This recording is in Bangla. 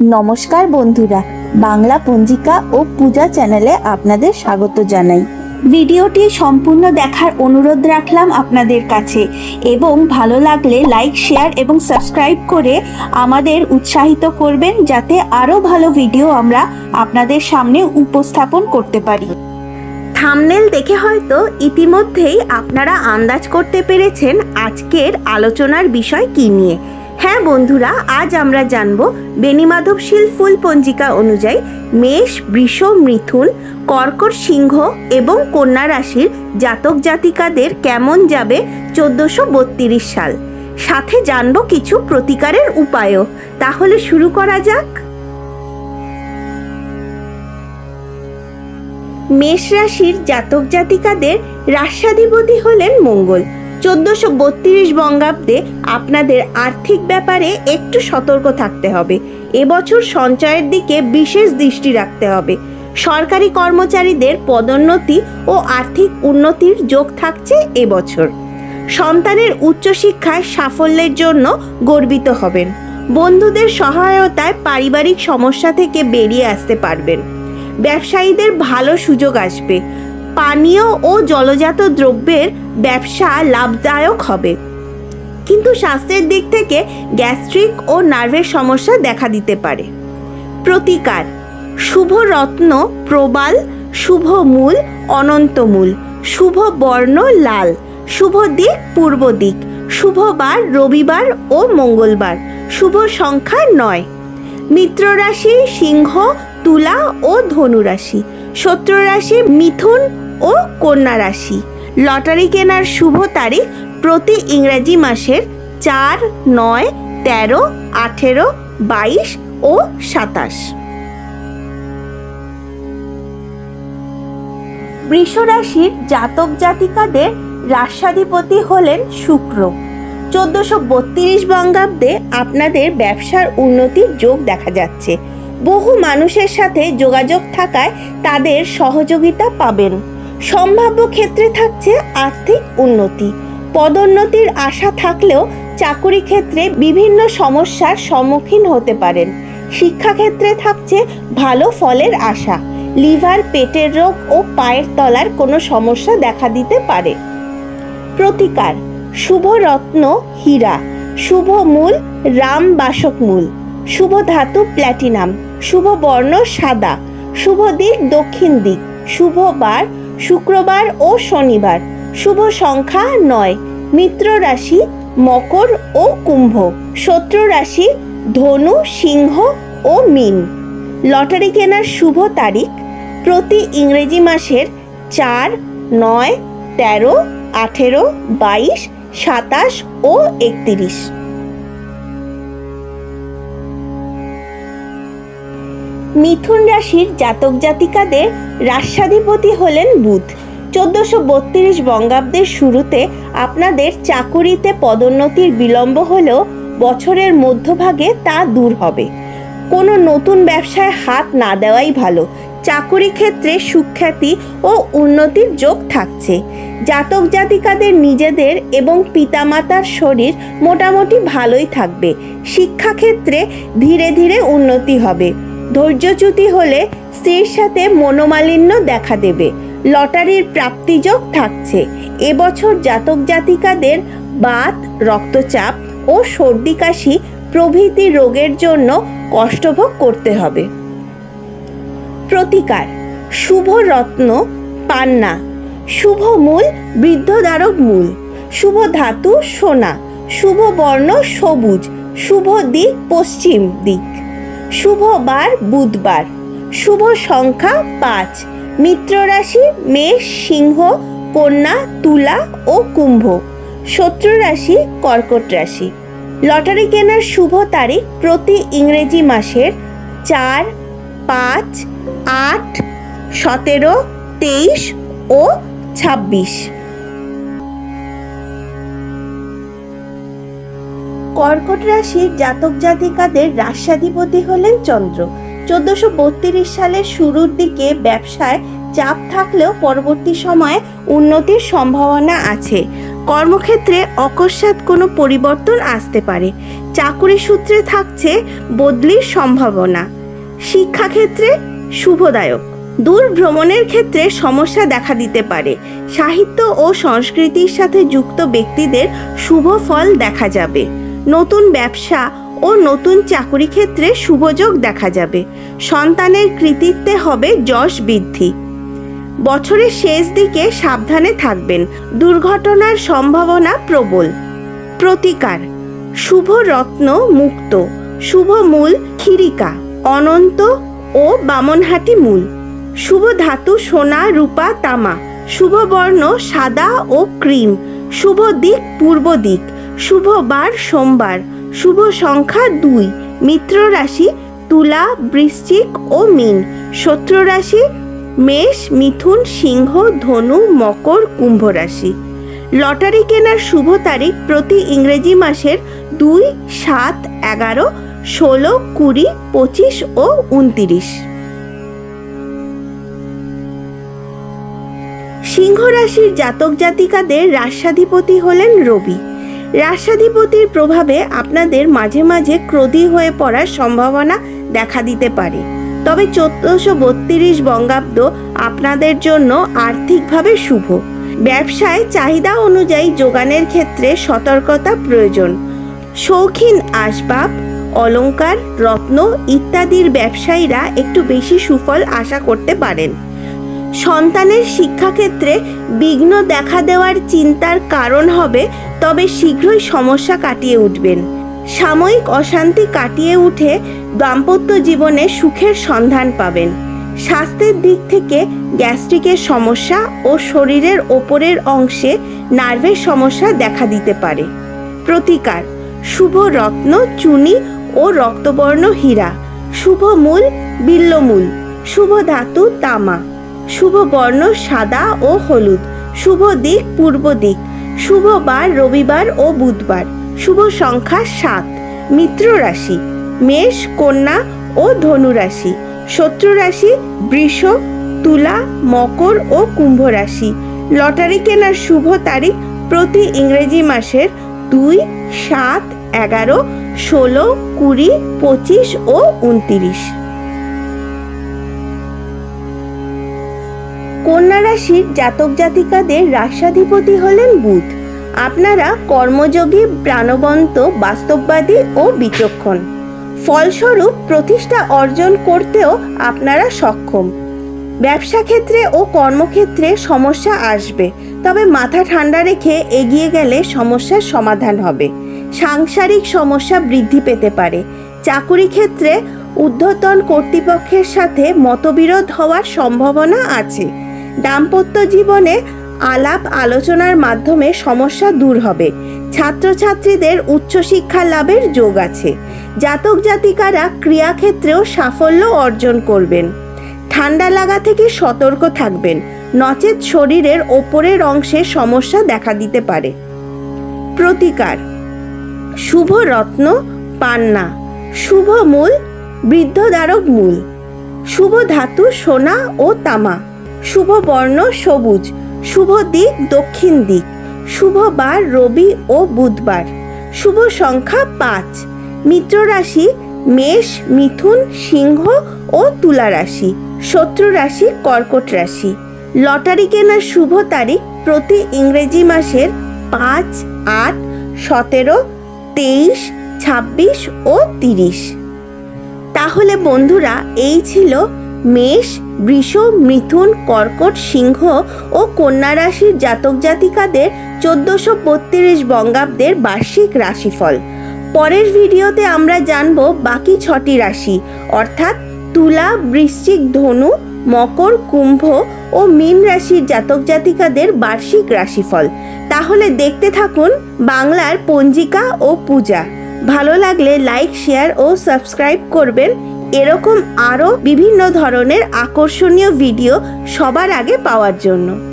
নমস্কার বন্ধুরা, বাংলা পঞ্জিকা ও পূজা চ্যানেলে আপনাদের স্বাগত জানাই। ভিডিওটি সম্পূর্ণ দেখার অনুরোধ রাখলাম আপনাদের কাছে এবং ভালো লাগলে লাইক, শেয়ার এবং সাবস্ক্রাইব করে আমাদের উৎসাহিত করবেন যাতে আরও ভালো ভিডিও আমরা আপনাদের সামনে উপস্থাপন করতে পারি। থামনেল দেখে হয়তো ইতিমধ্যেই আপনারা আন্দাজ করতে পেরেছেন আজকের আলোচনার বিষয় কি নিয়ে। হ্যাঁ বন্ধুরা, আজ আমরা জানব বেনিমাধবশীল ফুল পঞ্জিকা অনুযায়ী মেষ, বৃষ, মিথুন, কর্কট সিংহ এবং কন্যা রাশির জাতক জাতিকাদের কেমন যাবে চোদ্দশো বত্রিশ সাল। সাথে জানব কিছু প্রতিকারের উপায়ও। তাহলে শুরু করা যাক। মেষ রাশির জাতক জাতিকাদের রাষ্ট্রাধিপতি হলেন মঙ্গল। চোদ্দশো বত্রিশ বঙ্গাব্দে আপনাদের আর্থিক ব্যাপারে একটু সতর্ক থাকতে হবে। এবছর সঞ্চয়ের দিকে বিশেষ দৃষ্টি রাখতে হবে। সরকারি কর্মচারীদের পদোন্নতি ও আর্থিক উন্নতির যোগ থাকছে এবছর। সন্তানের উচ্চশিক্ষায় সাফল্যের জন্য গর্বিত হবেন। বন্ধুদের সহায়তায় পারিবারিক সমস্যা থেকে বেরিয়ে আসতে পারবেন। ব্যবসায়ীদের ভালো সুযোগ আসবে। পানীয় ও জলজাত দ্রব্যের ব্যবসা লাভদায়ক হবে। কিন্তু স্বাস্থ্যের দিক থেকে গ্যাস্ট্রিক ও নার্ভের সমস্যা দেখা দিতে পারে। প্রতিকার, শুভ রত্ন প্রবাল, শুভ মূল অনন্তমূল শুভ বর্ণ লাল, শুভ দিক, পূর্ব দিক শুভবার রবিবার ও মঙ্গলবার, শুভ সংখ্যা নয়। মিত্র রাশি সিংহ, তুলা ও ধনুরাশি রাশি শত্রু রাশি মিথুন ও কন্যা রাশি। লটারি কেনার শুভ তারিখ প্রতি ইংরেজি মাসের চার, নয়, তেরো, আঠেরো, বাইশ ও সাতাশ। বৃষ রাশির জাতক জাতিকাদের রাষ্ট্রাধিপতি হলেন শুক্র। চোদ্দশো বত্রিশ বঙ্গাব্দে আপনাদের ব্যবসার উন্নতির যোগ দেখা যাচ্ছে। বহু মানুষের সাথে যোগাযোগ থাকায় তাদের সহযোগিতা পাবেন। সম্ভাব্য ক্ষেত্রে থাকছে আর্থিক উন্নতি। পদোন্নতির আশা থাকলেও চাকুরি ক্ষেত্রে বিভিন্ন সমস্যার সম্মুখীন হতে পারেন। শিক্ষাক্ষেত্রে থাকছে ভালো ফলের আশা। লিভার, পেটের রোগ ও পায়ের তলার কোনো সমস্যা দেখা দিতে পারে। প্রতিকার, শুভ রত্ন, হীরা। শুভ মূল, রাম বাসক মূল। শুভ ধাতু, প্ল্যাটিনাম। শুভ বর্ণ সাদা, শুভ দিক দক্ষিণ দিক, শুভ বার শুক্রবার ও শনিবার, শুভ সংখ্যা নয়, মিত্র রাশি, মকর ও কুম্ভ, শত্রু রাশি, ধনু, সিংহ ও মীন। লটারি কেনার শুভ তারিখ, প্রতি ইংরেজি মাসের চার, নয়, তেরো, আঠেরো, বাইশ, সাতাশ ও একত্রিশ। মিথুন রাশির জাতক জাতিকাদের রাষ্ট্রাধিপতি হলেন বুধ। চোদ্দশো বত্রিশ বঙ্গাব্দের শুরুতে আপনাদের চাকুরিতে পদোন্নতির বিলম্ব হলেও বছরের মধ্যভাগে তা দূর হবে। কোনো নতুন ব্যবসায় হাত না দেওয়াই ভালো। চাকুরি ক্ষেত্রে সুখ্যাতি ও উন্নতির যোগ থাকছে। জাতক জাতিকাদের নিজেদের এবং পিতামাতার শরীর মোটামুটি ভালোই থাকবে। শিক্ষাক্ষেত্রে ধীরে ধীরে উন্নতি হবে। ধৈর্যচ্যুতি হলে স্ত্রীর সাথে মনোমালিন্য দেখা দেবে। লটারির প্রাপ্তিযোগ থাকছে। এবছর জাতক জাতিকাদের বাত, রক্তচাপ ও সর্দি কাশি প্রভৃতি রোগের জন্য কষ্টভোগ করতে হবে। প্রতিকার, শুভ রত্ন, পান্না। শুভ মূল বৃদ্ধদ্বারক মূল। শুভ ধাতু, সোনা। শুভ বর্ণ, সবুজ। শুভ দিক, পশ্চিম দিক। শুভ বার বুধবার। শুভ সংখ্যা পাঁচ। মিত্র রাশি মেষ, সিংহ, কন্যা, তুলা ও কুম্ভ। শত্রু রাশি, কর্কট রাশি। লটারি কেনার শুভ তারিখ প্রতি ইংরেজি মাসের চার, পাঁচ, আট, সতেরো, তেইশ ও ছাব্বিশ। কর্কট রাশির জাতক জাতিকাদের রাষ্ট্রাধিপতি হলেন চন্দ্র। চোদ্দশো বত্রিশ সালের শুরুর দিকে ব্যবসায় চাপ থাকলেও পরবর্তী সময়ে উন্নতির সম্ভাবনা আছে। কর্মক্ষেত্রে অকস্মাৎ কোনো পরিবর্তন আসতে পারে। চাকুরি সূত্রে থাকছে বদলির সম্ভাবনা। শিক্ষাক্ষেত্রে শুভদায়ক। দূর ভ্রমণের ক্ষেত্রে সমস্যা দেখা দিতে পারে। সাহিত্য ও সংস্কৃতির সাথে যুক্ত ব্যক্তিদের শুভ ফল দেখা যাবে। নতুন ব্যবসা ও নতুন চাকুরি ক্ষেত্রে শুভযোগ দেখা যাবে। সন্তানের কৃতিত্বে হবে যশ বৃদ্ধি। বছরের শেষ দিকে সাবধানে থাকবেন। দুর্ঘটনার সম্ভাবনা প্রবল। প্রতিকার। শুভ রত্ন মুক্ত। শুভ মূল খিরিকা অনন্ত ও বামনহাটি মূল। শুভ ধাতু সোনা, রূপা, তামা। শুভ বর্ণ সাদা ও ক্রিম। শুভ দিক, পূর্ব দিক। শুভ বার সোমবার, শুভ সংখ্যা দুই মিত্র রাশি তুলা, বৃশ্চিক ও মিন শত্রু রাশি মেষ, মিথুন, সিংহ, ধনু, মকর কুম্ভ রাশি লটারি কেনার শুভ তারিখ প্রতি ইংরেজি মাসের দুই, সাত, এগারো, ষোলো, কুড়ি, পঁচিশ ও উনতিরিশ। সিংহ রাশির জাতক জাতিকাদের রাষ্ট্রাধিপতি হলেন রবি। রাষ্ট্রাধিপতির প্রভাবে আপনাদের মাঝে মাঝে ক্রোধী হয়ে পড়ার সম্ভাবনা দেখা দিতে পারে। তবে চোদ্দশো বত্রিশ বঙ্গাব্দ আপনাদের জন্য আর্থিকভাবে শুভ। ব্যবসায় চাহিদা অনুযায়ী যোগানের ক্ষেত্রে সতর্কতা প্রয়োজন। শৌখিন আসবাব, অলংকার, রত্ন ইত্যাদির ব্যবসায়ীরা একটু বেশি সুফল আশা করতে পারেন। সন্তানের শিক্ষাক্ষেত্রে বিঘ্ন দেখা দেওয়ার চিন্তার কারণ হবে তবে শীঘ্রই সমস্যা কাটিয়ে উঠবেন। সাময়িক অশান্তি কাটিয়ে উঠে দাম্পত্য জীবনে সুখের সন্ধান পাবেন। স্বাস্থ্যের দিক থেকে গ্যাস্ট্রিকের সমস্যা ও শরীরের ওপরের অংশে নার্ভের সমস্যা দেখা দিতে পারে। প্রতিকার, শুভ রত্ন, চুনি ও রক্তবর্ণ হীরা, শুভ মূল, বিল্লমূল, শুভ ধাতু, তামা। শুভ বর্ণ সাদা ও হলুদ, শুভ দিক, পূর্ব দিক, শুভ বার রবিবার ও বুধবার, শুভ সংখ্যা সাত, মিত্র রাশি, মেষ, কন্যা ও ধনু রাশি, শত্রু রাশি, বৃষ, তুলা, মকর ও কুম্ভ রাশি। লটারি কেনার শুভ তারিখ প্রতি ইংরেজি মাসের দুই, সাত, এগারো, ষোলো, কুড়ি, পঁচিশ ও উনতিরিশ। কন্যা রাশির জাতক জাতিকাদের রাষ্ট্রাধিপতি হলেন বুধ। আপনারা কর্মযোগী, প্রাণবন্ত, বাস্তববাদী ও বিচক্ষণ। ফলস্বরূপ প্রতিষ্ঠা অর্জন করতেও আপনারা সক্ষম। ব্যবসা ক্ষেত্রে ও কর্মক্ষেত্রে সমস্যা আসবে, তবে মাথা ঠান্ডা রেখে এগিয়ে গেলে সমস্যার সমাধান হবে। সাংসারিক সমস্যা বৃদ্ধি পেতে পারে। চাকুরি ক্ষেত্রে ঊর্ধ্বতন কর্তৃপক্ষের সাথে মতবিরোধ হওয়ার সম্ভাবনা আছে। দাম্পত্য জীবনে আলাপ আলোচনার মাধ্যমে সমস্যা দূর হবে। ছাত্রছাত্রীদের উচ্চশিক্ষা লাভের যোগ আছে। জাতক জাতিকারা ক্রিয়াক্ষেত্রেও সাফল্য অর্জন করবেন। ঠান্ডা লাগা থেকে সতর্ক থাকবেন। নচেত শরীরের ওপরের অংশে সমস্যা দেখা দিতে পারে। প্রতিকার। শুভ রত্ন, পান্না। শুভ মূল বৃদ্ধদ্বারক মূল। শুভ ধাতু, সোনা ও তামা। শুভ বর্ণ সবুজ, শুভ দিক দক্ষিণ দিক, শুভ বার রবি ও বুধবার, শুভ সংখ্যা পাঁচ মিত্র রাশি মেষ, মিথুন, সিংহ ও তুলা রাশি, শত্রু রাশি, কর্কট রাশি। লটারি কেনার শুভ তারিখ প্রতি ইংরেজি মাসের পাঁচ, আট, সতেরো, তেইশ, ছাব্বিশ ও তিরিশ। তাহলে বন্ধুরা, এই ছিল মেষ, বৃষ, মিথুন, কর্কট, সিংহ ও কন্যা রাশির জাতক জাতিকাদের চোদ্দশো বত্রিশ বঙ্গাব্দের বার্ষিক রাশিফল। পরের ভিডিওতে আমরা জানব বাকি ছটি রাশি, অর্থাৎ তুলা, বৃশ্চিক ধনু, মকর, কুম্ভ ও মীন রাশির জাতক জাতিকাদের বার্ষিক রাশিফল। তাহলে দেখতে থাকুন বাংলার পঞ্জিকা ও পূজা। ভালো লাগলে লাইক, শেয়ার ও সাবস্ক্রাইব করবেন। এরকম আরও বিভিন্ন ধরনের আকর্ষণীয় ভিডিও সবার আগে পাওয়ার জন্য।